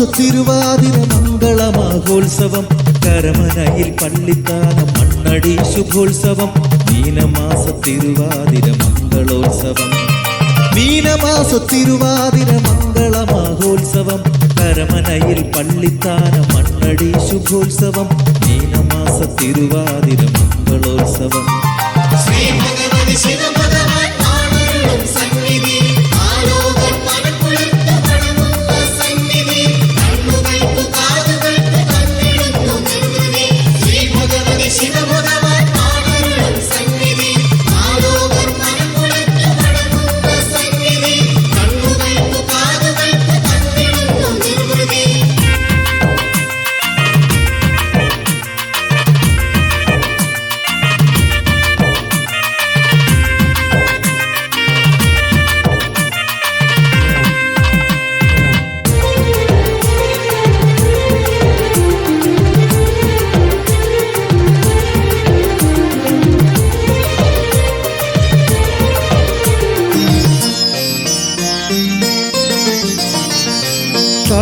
തിരുവാതിര മംഗള മഹോത്സവം. കരമനയിൽ പള്ളിത്താനം മണ്ണടി ശുഭോത്സവം. മീനമാസ തിരുവാതിര മംഗളോത്സവം. മീനമാസ തിരുവാതിര മംഗള മഹോത്സവം. കരമനയിൽ പള്ളിത്താനം മണ്ണടി ശുഭോത്സവം. മീനമാസ തിരുവാതിര മംഗളോത്സവം. ശ്രീ ഭഗവതി ശിവ സന്നിധി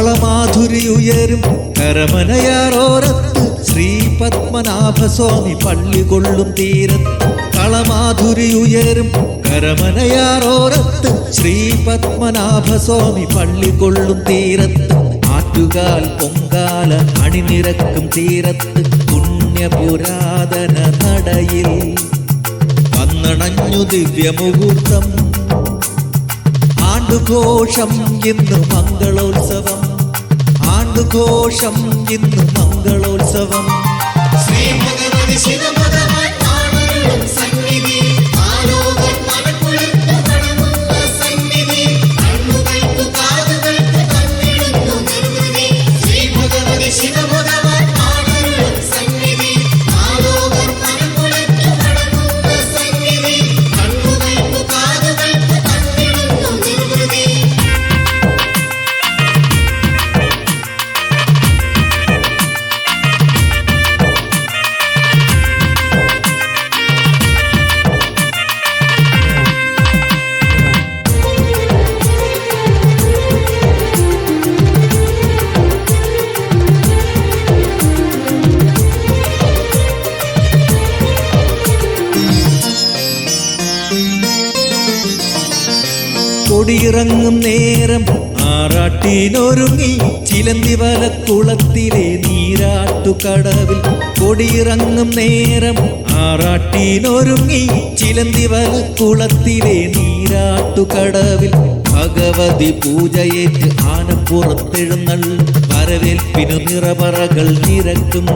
കളമാധുരി ഉയരും കരമനയാറോരത്ത് ശ്രീ പത്മനാഭസ്വാമി പള്ളി കൊള്ളും തീരത്ത്. കളമാധുരി ഉയരും കരമനയാറോരത്ത് ശ്രീ പത്മനാഭസ്വാമി പള്ളി കൊള്ളും തീരത്ത്. ആറ്റുകാൽ പൊങ്കാല അണിനിരക്കും തീരത്ത്. പുണ്യപുരാതന നടയിൽ വന്നണഞ്ഞു ദിവ്യമുഹൂർത്തം. ആണ്ടുഘോഷം ഇന്ന് മംഗളോത്സവം. ആണ്ടുഘോഷം ഇന്ന് മംഗളോത്സവം. ശ്രീഭഗവതി കൊടിയിറങ്ങും നേരം ആറാട്ടിനൊരുങ്ങി ചിലന്തി വലക്കുളത്തിലെ നീരാട്ടുകടവിൽ കൊടിയിറങ്ങും നേരം ആറാട്ടിനൊരുങ്ങി ചിലന്തി വലക്കുളത്തിലെ നീരാട്ടുകടവിൽ ഭഗവതി പൂജയേറ്റ് ആനപ്പുറത്തെഴുന്നള്ളു വരവേൽപ്പിനു നിറപറകൾ നിരക്കും.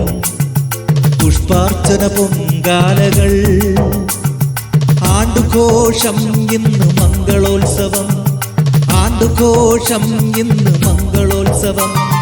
പുഷ്പാർച്ചന പൊങ്കാലകൾ ആണ്ടുഘോഷം ഇന്ന് മംഗളോത്സവം. ആണ്ടുഘോഷം ഇന്ന് മംഗളോത്സവം.